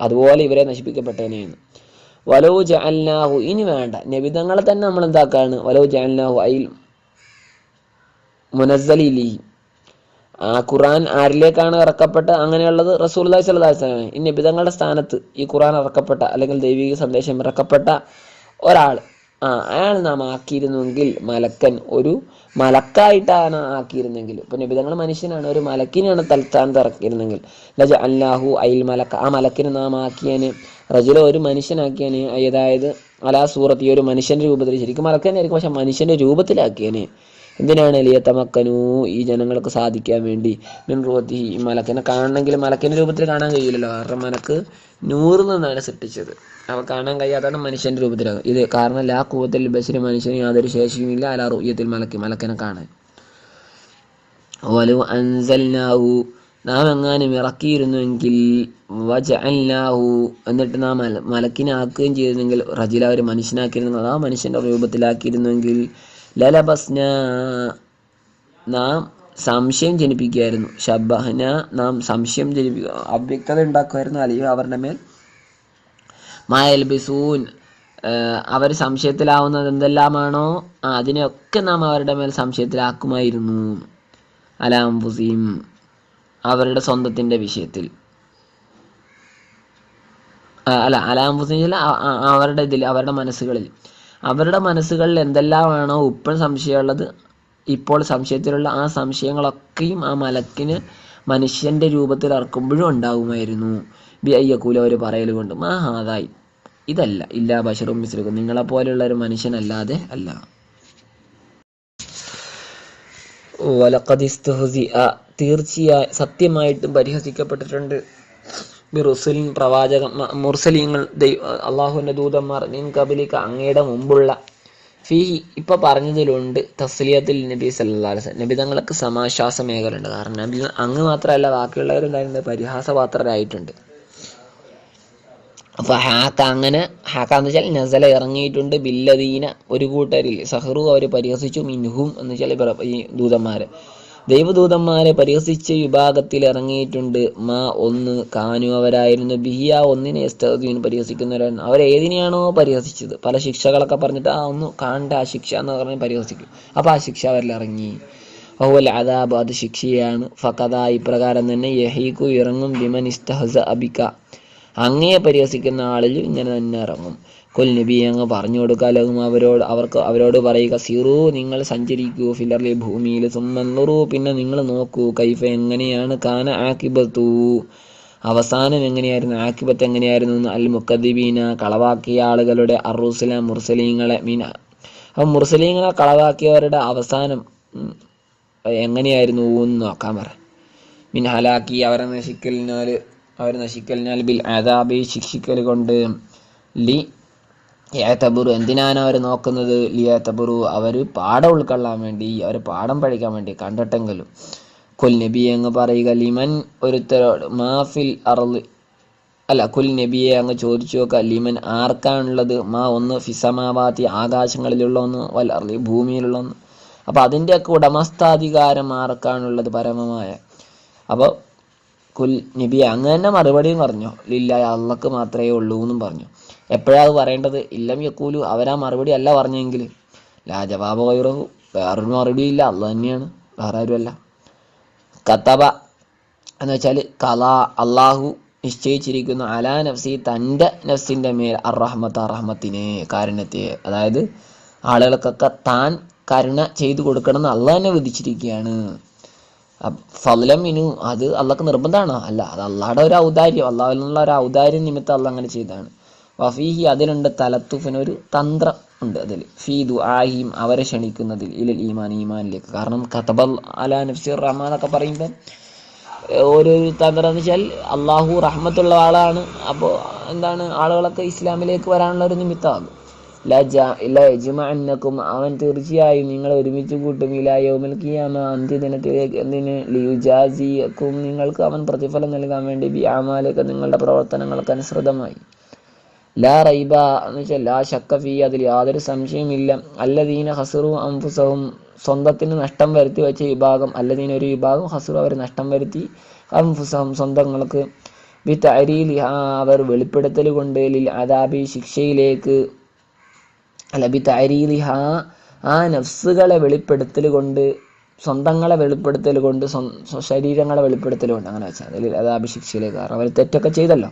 അതുപോലെ ഇവരെ നശിപ്പിക്കപ്പെട്ടേനെയാണ് വലോ ജഅൽനാഹു ഇനി വേണ്ട. നബിതങ്ങളെ തന്നെ നമ്മൾ എന്താക്കാണ്? വലോ ജഅൽനാഹു അയിൽ മുനസ്സലിലി ആ ഖുറാൻ ആരിലേക്കാണ് ഇറക്കപ്പെട്ട? അങ്ങനെയുള്ളത് റസൂൽ സ്വലാസ്ലാണ് ഈ നബിതങ്ങളുടെ സ്ഥാനത്ത് ഈ ഖുറാൻ ഇറക്കപ്പെട്ട അല്ലെങ്കിൽ ദൈവിക സന്ദേശം ഇറക്കപ്പെട്ട ഒരാൾ ആ അയാൾ നാം ആക്കിയിരുന്നെങ്കിൽ മലക്കൻ ഒരു മലക്കായിട്ടാണ് ആക്കിയിരുന്നെങ്കിൽ. ഇപ്പൊ നബിതങ്ങൾ മനുഷ്യനാണ് ഒരു മലക്കിനെയാണ് തൽത്താൻ ഇറക്കിയിരുന്നെങ്കിൽ ലജ അല്ലാഹു അയിൽ മലക്ക ആ മലക്കിനെ നാം ആക്കിയനെ റജുല ഒരു മനുഷ്യനാക്കിയനെ അതായത് അലാ സൂറത്ത് ഈ ഒരു മനുഷ്യന്റെ രൂപത്തിൽ ശരിക്കും മലക്കനായിരിക്കും പക്ഷെ മനുഷ്യന്റെ രൂപത്തിലാക്കിയന്. എന്തിനാണ് തമക്കനു ഈ ജനങ്ങൾക്ക് സാധിക്കാൻ വേണ്ടി? മിൻ റൂഹത്തി ഈ മലക്കിനെ കാണണമെങ്കിൽ മലക്കിന്റെ രൂപത്തിൽ കാണാൻ കഴിയില്ലല്ലോ. കാരണം മലക്ക് നൂറിൽ നിന്നാണ് സൃഷ്ടിച്ചത്. അവ കാണാൻ കഴിയാതാണ് മനുഷ്യന്റെ രൂപത്തിലാകും ഇത് കാരണം ലാ കൂവത്തിൽ ബസിന് മനുഷ്യന് യാതൊരു ശേഷിയുമില്ല. അലാ റൂയത്തിൽ മലക്കി മലക്കിനെ കാണാൻ. വലു അൻസൽനാഹു. നാം എങ്ങാനും ഇറക്കിയിരുന്നുവെങ്കിൽ വജഅല്ലാഹു എന്നിട്ട് നാം മല മലക്കിനെ ആക്കുകയും ചെയ്തിരുന്നെങ്കിൽ റജില ഒരു മനുഷ്യനാക്കിയിരുന്നു ആ മനുഷ്യന്റെ രൂപത്തിലാക്കിയിരുന്നെങ്കിൽ ലലബസ്ന നാം സംശയം ജനിപ്പിക്കുകയായിരുന്നു. ഷബഹന നാം സംശയം ജനിപ്പിക്കുക അവ്യക്തത ഉണ്ടാക്കുമായിരുന്നു. അല്ലെങ്കിൽ അവരുടെ മേൽ. മായൽബിസൂൻ അവർ സംശയത്തിലാവുന്നത് എന്തെല്ലാമാണോ അതിനെയൊക്കെ നാം അവരുടെ മേൽ സംശയത്തിലാക്കുമായിരുന്നു. അലാംബുസീം അവരുടെ സ്വന്തത്തിന്റെ വിഷയത്തിൽ. അല്ല അലാംബുസീം അവരുടെ ഇതിൽ അവരുടെ മനസ്സുകളിൽ. അവരുടെ മനസ്സുകളിൽ എന്തെല്ലാമാണോ ഉപ്പൻ സംശയമുള്ളത് ഇപ്പോൾ സംശയത്തിലുള്ള ആ സംശയങ്ങളൊക്കെയും ആ മലക്കിന് മനുഷ്യന്റെ രൂപത്തിൽ ഇറക്കുമ്പോഴും ഉണ്ടാകുമായിരുന്നു ബി അയ്യക്കൂല ഒരു പറയൽ കൊണ്ട്. മാഹാതായി ഇതല്ല. ഇല്ലാ ബഷറും മിസ്ലുക്കും നിങ്ങളെ പോലെയുള്ള ഒരു മനുഷ്യനല്ലാതെ അല്ല. വലക്കതിസ്തുഹുസിഅ തീർച്ചയായും സത്യമായിട്ടും പരിഹസിക്കപ്പെട്ടിട്ടുണ്ട്. ബിറുസുലിൻ പ്രവാചക മുർസലിങ്ങൾ ദൈവ അള്ളാഹുവിന്റെ ദൂതന്മാർ നിൻ കബലിക്ക് അങ്ങയുടെ മുമ്പുള്ള ഫീ ഇപ്പൊ പറഞ്ഞതിലുണ്ട് തസ്ലിയത്തിൽ നബി സല്ലാസ് നബി തങ്ങൾക്ക് സമാശ്വാസ മേഖലയുണ്ട് കാരണം നബി അങ്ങ് മാത്രമല്ല ബാക്കിയുള്ളവരുണ്ടായിരുന്നത് പരിഹാസപാത്രരായിട്ടുണ്ട്. അപ്പൊ ഹാക്ക അങ്ങനെ ഹാക്ക എന്ന് വെച്ചാൽ നസല ഇറങ്ങിയിട്ടുണ്ട് ബില്ലദീന ഒരു കൂട്ടരിൽ. സഹറു അവർ പരിഹസിച്ചു മിൻഹും എന്ന് വെച്ചാൽ ഈ ദൂതന്മാരെ. ദൈവദൂതന്മാരെ പരിഹസിച്ച വിഭാഗത്തിൽ ഇറങ്ങിയിട്ടുണ്ട്. മാ ഒന്ന് കാനു അവരായിരുന്നു. ബിഹിയ ഒന്നിനെ എസ്തീൻ പരിഹസിക്കുന്നവരായിരുന്നു. അവർ ഏതിനെയാണോ പരിഹസിച്ചത്? പല ശിക്ഷകളൊക്കെ പറഞ്ഞിട്ട് ആ ഒന്ന് കാണ്ട ആ ശിക്ഷ എന്ന് പറഞ്ഞ് പരിഹസിക്കും. അപ്പൊ ആ ശിക്ഷ അവരിൽ ഇറങ്ങി. വഹുവൽ അദാബ് അത് ശിക്ഷയാണ്. ഫക്കഥ ഇപ്രകാരം തന്നെ യഹീക്കു ഇറങ്ങും ബിമൻ ഇസ്തഹസ അബിക. അങ്ങയെ പരിഹസിക്കുന്ന ആളിൽ ഇങ്ങനെ തന്നെ ഇറങ്ങും. കൊൽ നബി അങ്ങ് പറഞ്ഞു കൊടുക്കാലും. അവരോട് അവർക്ക് അവരോട് പറയുക സിറു നിങ്ങൾ സഞ്ചരിക്കൂ ഫിലറിലെ ഭൂമിയിൽ. സുമ്മന്നുറു പിന്നെ നിങ്ങൾ നോക്കൂ കൈഫ എങ്ങനെയാണ് കാന ആക്കിബത്തു. അവസാനം എങ്ങനെയായിരുന്നു ആക്കിബത്ത് എങ്ങനെയായിരുന്നു? അൽ മുക്കദ്ദീബീന കളവാക്കിയ ആളുകളുടെ അറുസല മുർസലീങ്ങളെ മീന അപ്പം മുർസലീങ്ങളെ കളവാക്കിയവരുടെ അവസാനം എങ്ങനെയായിരുന്നു എന്ന് നോക്കാൻ പറ. മിൻ ഹലാക്കി അവരെ നശിക്കലിനാൽ അവരെ നശിക്കലിനാൽ ബിൽ അദാബി ശിക്ഷിക്കൽ കൊണ്ട് ലി ഏത്തബുറു എന്തിനാണ് അവർ നോക്കുന്നത്? ലിയേത്തബുറു അവർ പാഠം ഉൾക്കൊള്ളാൻ വേണ്ടി അവർ പാഠം പഠിക്കാൻ വേണ്ടി കണ്ടിട്ടെങ്കിലും. കുൽ നബി അങ്ങ് പറയുക ലിമൻ ഒരുത്തരോട് മാഫിൽ അറൾ അല്ല കുൽ നബിയെ അങ്ങ് ചോദിച്ചു നോക്കുക ലിമൻ ആർക്കാണുള്ളത്? മാ ഒന്ന് ഫിസമാവാത്തി ആകാശങ്ങളിലുള്ള ഒന്ന് വല്ല അർളി ഭൂമിയിലുള്ള ഒന്ന് അപ്പൊ അതിന്റെയൊക്കെ ഉടമസ്ഥാധികാരം ആർക്കാണുള്ളത് പരമമായ? അപ്പോൾ കുൽ നബി അങ്ങനെ തന്നെ മറുപടിയും പറഞ്ഞു. ഇല്ല അള്ളക്ക് മാത്രമേ ഉള്ളൂ എന്നും പറഞ്ഞു. എപ്പോഴാണ് അത് പറയേണ്ടത്? ഇല്ലം യക്കൂലു അവരാ മറുപടി അല്ല പറഞ്ഞെങ്കിൽ. ലാ ജവാബ് കൈറഹു വേറൊരു മറുപടി ഇല്ല. അള്ള തന്നെയാണ്. വേറെ ആരുമല്ല. കത്തബ എന്ന് വെച്ചാൽ കല അള്ളാഹു നിശ്ചയിച്ചിരിക്കുന്ന. അലാ നഫ്സി തന്റെ നഫ്സിന്റെ മേൽ അറഹമത്ത് അറഹമത്തിനെ കാരുണ്യത്തെ. അതായത് ആളുകൾക്കൊക്കെ താൻ കരുണ ചെയ്തു കൊടുക്കണം എന്ന് അള്ളാഹ് തന്നെ വിധിച്ചിരിക്കുകയാണ്. ഫലം ഇനു അത് അള്ളാഹ്ക്ക് നിർബന്ധമാണോ അല്ല അത് അള്ളാഹയുടെ ഒരു ഔദാര്യം അള്ളാഹുവിൽ നിന്നുള്ള ഒരു ഔദാര്യം നിമിത്തം അള്ളാഹ് അങ്ങനെ ചെയ്തതാണ്. വഫീഹി അതിലുണ്ട് തലത്തുഫിന് ഒരു തന്ത്രം ഉണ്ട് അതിൽ ഫീദു ആഹിം അവരെ ക്ഷണിക്കുന്നതിൽ ഇലൽ ഈമാൻ ഈമാനിലേക്ക്. കാരണം കതബൽ അലാ റഹ്മാൻ എന്നൊക്കെ പറയുമ്പോൾ ഒരു തന്ത്രം എന്ന് വെച്ചാൽ അള്ളാഹു റഹ്മത്തുള്ള ആളാണ്. അപ്പോൾ എന്താണ്? ആളുകളൊക്കെ ഇസ്ലാമിലേക്ക് വരാനുള്ള ഒരു നിമിത്തമാകും ലജുമന്നക്കും അവൻ തീർച്ചയായും നിങ്ങൾ ഒരുമിച്ച് കൂട്ടും. ഇലായോമിൽ കിയാമ അന്ത്യദിനത്തിലേക്ക് എന്തിന്? ലിയുജാസിയക്കും നിങ്ങൾക്ക് അവൻ പ്രതിഫലം നൽകാൻ വേണ്ടി ബിയാമാലേക്ക് നിങ്ങളുടെ പ്രവർത്തനങ്ങൾക്ക് അനുസൃതമായി. ലാ റൈബ എന്ന് വെച്ചാൽ ലാ ശക്കഫി അതിൽ യാതൊരു സംശയമില്ല അല്ലദീന ഹസറു അംഫുസവും സ്വന്തത്തിന് നഷ്ടം വരുത്തി വെച്ച വിഭാഗം അല്ലദീന ഒരു വിഭാഗം ഹസറു അവർ നഷ്ടം വരുത്തി അംഫുസവും സ്വന്തങ്ങൾക്ക്. വിത്ത് അരിയിൽ അവർ വെളിപ്പെടുത്തൽ കൊണ്ട് ലിൽ ശിക്ഷയിലേക്ക് അല്ല ബി തരീലി ആ നഫ്സുകളെ വെളിപ്പെടുത്തൽ കൊണ്ട് സ്വന്തങ്ങളെ വെളിപ്പെടുത്തൽ കൊണ്ട് ശരീരങ്ങളെ വെളിപ്പെടുത്തൽ കൊണ്ട് അങ്ങനെ വെച്ചാൽ അതിൽ കാരണം അവർ തെറ്റൊക്കെ ചെയ്തല്ലോ.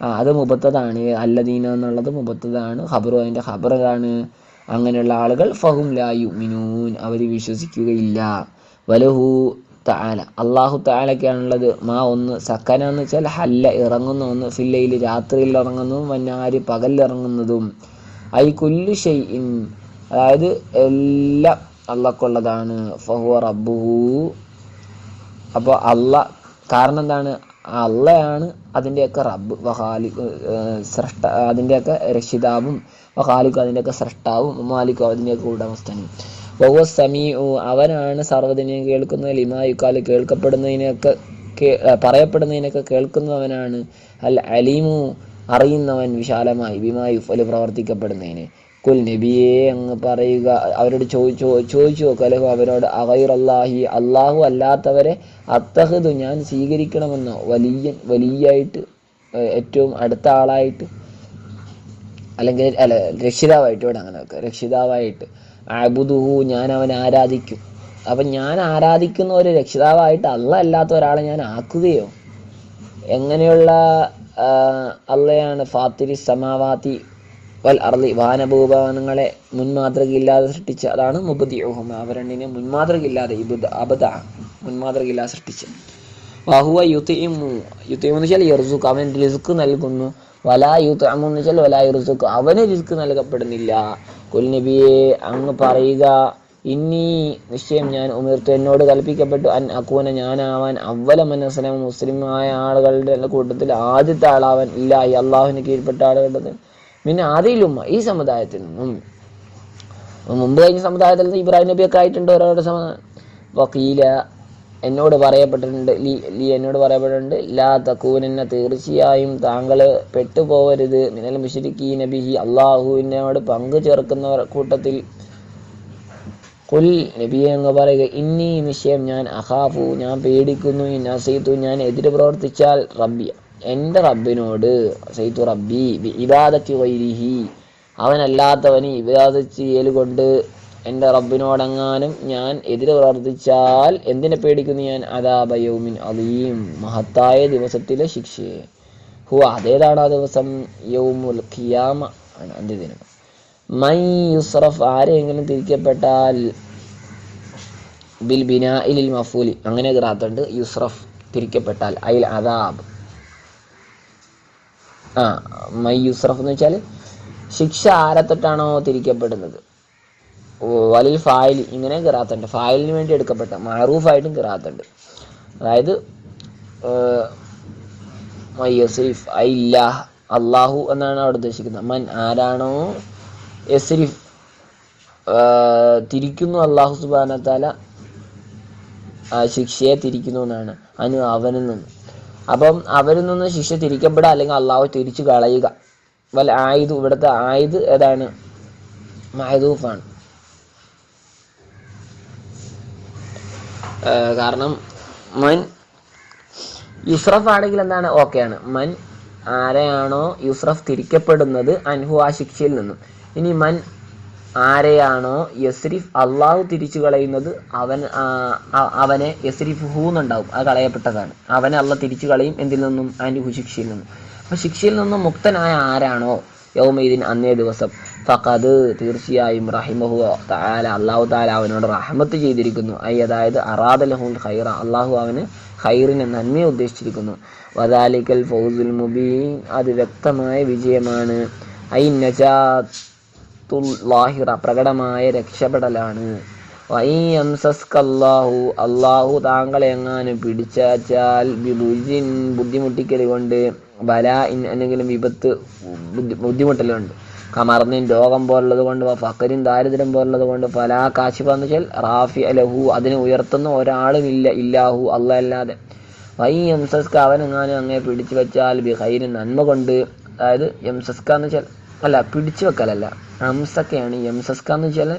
ആ അത് മുബത്തതാണ്. അല്ലദീന എന്നുള്ളത് മുബത്തതാണ്. ഖബറു അതിന്റെ ഖബറാണ്. അങ്ങനെയുള്ള ആളുകൾ ഫഹും ലായു മിനൂൻ അവർ വിശ്വസിക്കുകയില്ല. വലഹു താല അള്ളാഹു താലക്കാണുള്ളത് മാ ഒന്ന് സക്കന എന്ന് വെച്ചാൽ ഹല്ല ഇറങ്ങുന്ന ഒന്ന്. ഫില്ലയിൽ രാത്രിയിൽ ഇറങ്ങുന്നതും വന്നാരി പകലിൽ ഇറങ്ങുന്നതും ഐ കുല്ലു ഷെയ്ഇൻ അതായത് എല്ലാം അള്ളക്കുള്ളതാണ്. ഫഹുവ റബ്ബുഹു. അപ്പോൾ അല്ല കാരണം എന്താണ്? അള്ളയാണ് അതിന്റെയൊക്കെ റബ്ബ് വഹാലി സ്രഷ്ട അതിന്റെയൊക്കെ രക്ഷിതാവും വഹാലിക്കും അതിന്റെയൊക്കെ സൃഷ്ടാവും മാലിക്കും അതിന്റെയൊക്കെ ഉടമസ്ഥനും വഹുവ സമീഉ അവനാണ് സർവതിനെയും കേൾക്കുന്നത് ലിമായുക്കാൽ കേൾക്കപ്പെടുന്നതിനൊക്കെ പറയപ്പെടുന്നതിനൊക്കെ കേൾക്കുന്നവനാണ്. അൽ അലീമു അറിയുന്നവൻ വിശാലമായി ബിമായു ഫൽ പ്രവർത്തിക്കപ്പെടുന്നതിന്. കുൽ നബിയെ അങ്ങ് പറയുക അവരോട് ചോദിച്ചു ചോദിച്ചു നോക്കലഹു അവരോട് അഹൈർ അള്ളാഹി അല്ലാത്തവരെ അത്തഹദു ഞാൻ സ്വീകരിക്കണമെന്നോ വലിയ വലിയായിട്ട് ഏറ്റവും അടുത്ത ആളായിട്ട് അല്ലെങ്കിൽ അല്ല രക്ഷിതാവായിട്ട് ഇവിടെ അങ്ങനെ വെക്കുക രക്ഷിതാവായിട്ട്. അബുദുഹു ഞാൻ അവനെ ആരാധിക്കും. അപ്പം ഞാൻ ആരാധിക്കുന്ന ഒരു രക്ഷിതാവായിട്ട് അള്ള അല്ലാത്ത ഒരാളെ ഞാൻ ആക്കുകയോ? എങ്ങനെയുള്ള അള്ളയാണ് ഫാത്തിരി സമാവാത്തി വൽ അർലി വാനഭൂഭവനങ്ങളെ മുൻമാതൃകയില്ലാതെ സൃഷ്ടിച്ച അതാണ് മുബദിഹും അവ രണ്ടിനെ മുൻമാതൃകയില്ലാതെ അബദ മുൻമാതൃകയില്ലാതെ സൃഷ്ടിച്ച് വഹുവ യുത്തിമു യുത്തിമു എന്ന് വെച്ചാൽ യർസുക്ക് അവൻ റിസ്ക് നൽകുന്നു. വലാ യുത്ത് എന്ന് വെച്ചാൽ വലാ യർസുക്ക് അവന് റിസ്ക് നൽകപ്പെടുന്നില്ല. കുൽ നബിയെ അങ്ങ് പറയുക ഇന്നീ നിശ്ചയം ഞാൻ ഉമിർത്തു എന്നോട് കൽപ്പിക്കപ്പെട്ടു. അൻ അക്കൂന ഞാനാവാൻ അവല മനസ്സിനെ മുസ്ലിമായ ആളുകളുടെ കൂട്ടത്തിൽ ആദ്യത്തെ ആളാവാൻ ഇല്ല ഈ അള്ളാഹുവിന് കീഴ്പ്പെട്ട ആളുകളുടെ പിന്നെ ആദ്യയിലുമ്മ ഈ സമുദായത്തിൽ നിന്നും. മുമ്പ് കഴിഞ്ഞ സമുദായത്തിൽ നിന്ന് ഇബ്രാഹിം നബിയൊക്കെ ആയിട്ടുണ്ട് ഓരോരോ സമുദായം വക്കീല എന്നോട് പറയപ്പെട്ടിട്ടുണ്ട് ലീ ലീ എന്നോട് പറയപ്പെട്ടിട്ടുണ്ട് ലാ തക്കൂനെന്ന തീർച്ചയായും താങ്കൾ പെട്ടുപോകരുത് മിനൽ മുഷിരിക്കീ നബിഹി അള്ളാഹുവിനോട് പങ്കു ചേർക്കുന്നവർ കൂട്ടത്തിൽ കുൽ നബിയെ എന്ന് പറയുക ഇന്നീ നിശ്ചയം ഞാൻ അഹാഫു ഞാൻ പേടിക്കുന്നു നസീത്തു ഞാൻ എതിര് പ്രവർത്തിച്ചാൽ റബ്ബി എന്റെ റബ്ബിനോട് സൈത്തു റബ്ബി ഇബാദത്തി വൈരിഹി അവനല്ലാത്തവന് ഇബാദത്ത് ചെയ്യൽ എന്റെ റബ്ബിനോടങ്ങാനും ഞാൻ എതിര് പ്രവർത്തിച്ചാൽ എന്തിനെ പേടിക്കുന്നു ഞാൻ? അതാബയൗമിൻ അലീം മഹത്തായ ദിവസത്തിലെ ശിക്ഷയെ. ഹു അതേതാണ് ആ ദിവസം യൗമുൽ ഖിയാമ ആണ് അന്ത്യദിനം. മൈ യുസ്റഫ് ആരെങ്കിലും തിരിക്കപ്പെട്ടാൽ? ബിൽ ബിനാഇലിൽ മഫൂലി. അങ്ങനെ ഗ്രാത്തുണ്ട് യുസ്റഫ് തിരിക്കപ്പെട്ടാൽ. അയിൽ അദാബ്. ആ മൈ യുസ്റഫ് എന്ന് വെച്ചാൽ ശിക്ഷ ആരെ തൊട്ടാണോ തിരിക്കപ്പെടുന്നത്? വലിൽ ഫായിൽ ഇങ്ങനെ കിറാത്തുണ്ട് ഫായിലിന് വേണ്ടി എടുക്കപ്പെട്ട മാറൂഫായിട്ടും കിറാത്തുണ്ട് അതായത് മൈ മൈ ഐ ഐല്ല അള്ളാഹു എന്നാണ് അവിടെ ഉദ്ദേശിക്കുന്നത്. മൻ ആരാണോ യസ്രിഫ് തിരിക്കുന്നു അള്ളാഹു സുബാന താല ശിക്ഷയെ തിരിക്കുന്നു എന്നാണ്. അനു അവനിൽ നിന്ന്. അപ്പം അവരിൽ നിന്ന് ശിക്ഷ തിരിക്കപ്പെടുക അല്ലെങ്കിൽ അള്ളാഹു തിരിച്ചു കളയുക. വൽ ആയുധ ഇവിടുത്തെ ആയുധ് ഏതാണ്? മഹദൂഫാണ്. കാരണം മൻ യുസ്രഫ് ആണെങ്കിൽ എന്താണ്? ഓക്കെയാണ്. മൻ ആരെയാണോ യുസ്രഫ് തിരിക്കപ്പെടുന്നത് അൻഹു ആ ശിക്ഷയിൽ നിന്നും. ഇനി മൻ ആരെയാണോ യസ്രിഫ് അള്ളാഹു തിരിച്ചു കളയുന്നത് അവൻ അവനെ യസ്രിഫ് ഹൂ എന്നുണ്ടാവും. അത് കളയപ്പെട്ടതാണ്. അവനെ അള്ള തിരിച്ചു കളയും എന്തിൽ നിന്നും? അതിന്റെ ശിക്ഷയിൽ നിന്നും. അപ്പൊ ശിക്ഷയിൽ നിന്നും മുക്തനായ ആരാണോ? യൗമീദിൻ അന്നേ ദിവസം. ഫഖദ് തീർച്ചയായും റഹിമഹു താല അള്ളാഹു താല അവനോട് റഹമത്ത് ചെയ്തിരിക്കുന്നു. ഐ അതായത് അറാദലഹുൽ ഖൈറ. അള്ളാഹു അവന് ഖൈറിനെ നന്മയെ ഉദ്ദേശിച്ചിരിക്കുന്നു. വദാലിക്കൽ ഫൗസുൽ മുബീൻ. അത് വ്യക്തമായ വിജയമാണ്. ഐ നജാത്തുൽ ലാഹിറ പ്രകടമായ രക്ഷപ്പെടലാണ്. വൈയംസസ്കല്ലാഹു അള്ളാഹു താങ്കളെ എങ്ങാനും പിടിച്ചാൽ ബിബുജിൻ കൊണ്ട് ബല ഇൻ എന്തെങ്കിലും വിപത്ത് ബുദ്ധിമുട്ടലുണ്ട് കമർന്നിൻ രോഗം പോലുള്ളത് കൊണ്ട് ഫക്കരിൻ ദാരിദ്ര്യം പോലുള്ളത് കൊണ്ട് ഫലാ കാശിഫ എന്ന് വെച്ചാൽ റാഫി അലഹു അതിനെ ഉയർത്തുന്ന ഒരാളും ഇല്ല ഇല്ലാഹു അല്ല അല്ലാതെ. വൈ എംസസ്ക അവനെങ്ങാനും അങ്ങനെ പിടിച്ചു വെച്ചാൽ ബി ഹൈന് നന്മ കൊണ്ട് അതായത് എംസസ്ക എന്ന് വെച്ചാൽ അല്ല പിടിച്ചു വെക്കലല്ല. അംസക്കയാണ് എംസസ്ക എന്ന് വെച്ചാൽ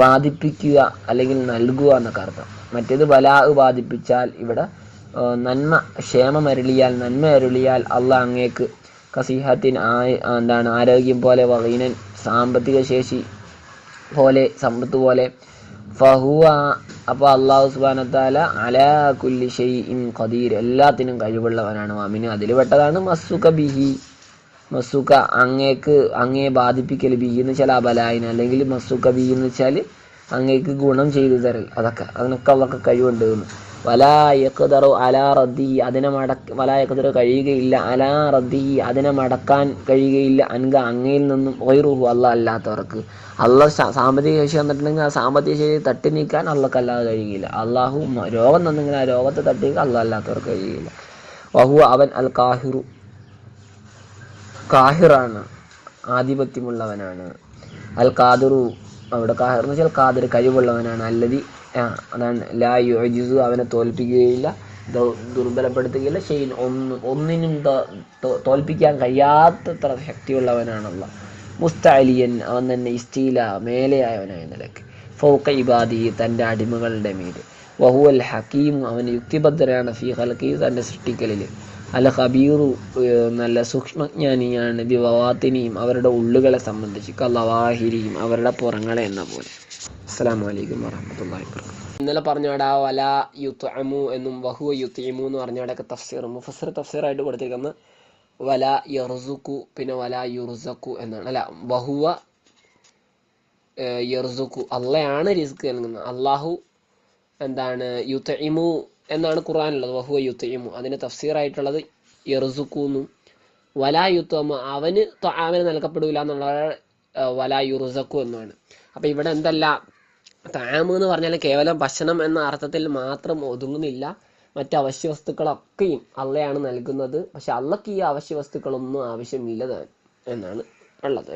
ബാധിപ്പിക്കുക അല്ലെങ്കിൽ നൽകുക എന്നൊക്കെ അർത്ഥം. മറ്റേത് ബലാഹ് ബാധിപ്പിച്ചാൽ ഇവിടെ നന്മ ക്ഷേമം അരുളിയാൽ നന്മ അരുളിയാൽ അള്ളാഹ് അങ്ങേക്ക് കസിഹത്തിൻ ആയ എന്താണ് ആരോഗ്യം പോലെ വകീനൻ സാമ്പത്തിക ശേഷി പോലെ സമ്പത്ത് പോലെ. ഫഹുവ അപ്പോൾ അള്ളാഹു സുബാനത്താല അലാ കുല്ലി ഖദീർ. എല്ലാത്തിനും കഴിവുള്ളവനാണ്. മാമിന് അതിൽ പെട്ടതാണ്. മസ്സുക ബിഹി. മസ്സുക അങ്ങേക്ക് അങ്ങയെ ബാധിപ്പിക്കൽ ബി എന്ന് വെച്ചാൽ അബലായിന് അല്ലെങ്കിൽ മസൂക്ക ബി എന്ന് വെച്ചാൽ അങ്ങേക്ക് ഗുണം ചെയ്തു തരൽ. അതൊക്കെ അതിനൊക്കെ അവർക്ക് കഴിവുണ്ട് എന്ന്. വലാ യഖ്ദറു അലാ റദ്ദി അതിനെ മടക്ക വലാ യഖ്ദറു കഴിയുകയില്ല. അലാ റദ്ദി അതിനെ മടക്കാൻ കഴിയുകയില്ല. അൻക അങ്ങയിൽ നിന്നും ഒയറുഹു അല്ല അല്ലാത്തവർക്ക്. അള്ള സാമ്പത്തിക ശേഷി തന്നിട്ടുണ്ടെങ്കിൽ ആ സാമ്പത്തിക ശേഷി തട്ടി നീക്കാൻ അള്ളക്ക് അല്ലാതെ കഴിയുകയില്ല. അള്ളാഹു രോഗം തന്നെങ്കിൽ ആ രോഗത്തെ തട്ടി അല്ല അല്ലാത്തവർക്ക് കഴിയുകയില്ല. വഹു അവൻ അൽ കാഹിറു കാഹിറാണ്. ആധിപത്യമുള്ളവനാണ്. അൽ കാദിറു അവിടെ കാഹിർ എന്ന് വെച്ചാൽ കാതിർ കഴിവുള്ളവനാണ്. അല്ലതി അതാണ്. ലാ യുജിസു അവനെ തോൽപ്പിക്കുകയില്ല ദുർബലപ്പെടുത്തുകയില്ല. ഷെയ്ൻ ഒന്ന് ഒന്നിനും തോൽപ്പിക്കാൻ കഴിയാത്തത്ര ശക്തിയുള്ളവനാണല്ല. മുസ്താലിയൻ അവൻ തന്നെ ഇസ്റ്റീല മേലെയായവനായ നിലയ്ക്ക്. ഫൗക്ക ഇബാദി തന്റെ അടിമകളുടെ മീത് വഹുവൽ ഹക്കീം അവൻ യുക്തിബദ്ധരാണ്. ഫി ഹൽക്കി തന്റെ സൃഷ്ടിക്കലിൽ അൽ ഖബീറു നല്ല സൂക്ഷ്മജ്ഞാനിയാണ് ബിവാത്തിനിയും അവരുടെ ഉള്ളുകളെ സംബന്ധിച്ച് കലവാഹിരിയും അവരുടെ പുറങ്ങളെ എന്ന പോലെ. അസ്സാം വലൈക്കും വാഹമത്തല്ലാഹി വർക്കാത്തു ഇന്നലെ പറഞ്ഞവിടെ ആ വല യുത്അമു എന്നും വഹുവ യുത്തിമു എന്ന് പറഞ്ഞവിടെയൊക്കെ തഫ്സീർ മുഫസർ തഫ്സീറായിട്ട് കൊടുത്തിരിക്കുന്നത് വല യർസുക്കു പിന്നെ വല യുർസക്കു എന്നാണ്. അല്ല വഹുവ യർസുക്കു അള്ളയാണ് റിസ്ക് നൽകുന്നത്. അള്ളാഹു എന്താണ് യുത്തഇമു എന്നാണ് ഖുറാനുള്ളത് വഹുവ യുത്തയും അതിന് തഫ്സീറായിട്ടുള്ളത് യർസുക്കു എന്നും വലാ യുത്തമ അവന് അവന് നൽകപ്പെടില്ല എന്നുള്ള വലാ യുറുസക്കു എന്നാണ്. അപ്പൊ ഇവിടെ എന്തല്ല? താമ് എന്ന് പറഞ്ഞാൽ കേവലം ഭക്ഷണം എന്ന അർത്ഥത്തിൽ മാത്രം ഒതുങ്ങുന്നില്ല. മറ്റ് അവശ്യ വസ്തുക്കളൊക്കെയും അള്ളയാണ് നൽകുന്നത്. പക്ഷെ അള്ളക്ക് ഈ അവശ്യ വസ്തുക്കളൊന്നും ആവശ്യമില്ല എന്നാണ് ഉള്ളത്.